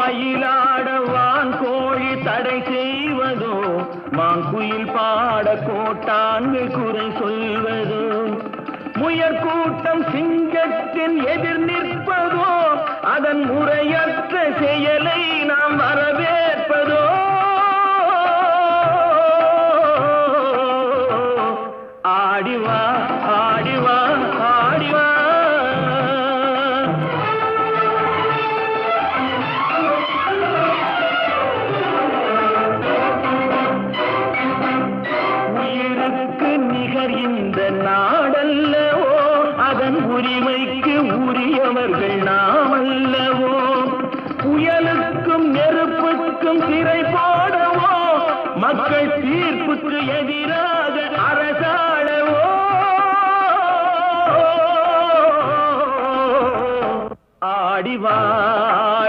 மயிலாடவான் கோழி தடை செய்வதோ? மாங்குயில் பாட கோட்டான்கள் குறை சொல்வதோ? முயற் கூட்டம் சிங்கத்தின் எதிர் நிற்பதோ? அதன் முறையற்ற செயலை நாம் வரவேற்பதோ? ஆடிவா ஆடிவா. உயிருக்கு இந்த நாடல்லவோ அதன் உரிமைக்கு உரியவர்கள் நாம் அல்லவோ புயலுக்கும் நெருப்புக்கும் திரை போடவோ மக்கள் தீர்ப்புக்கு எதிராக அரசாடவோ. ஆடிவா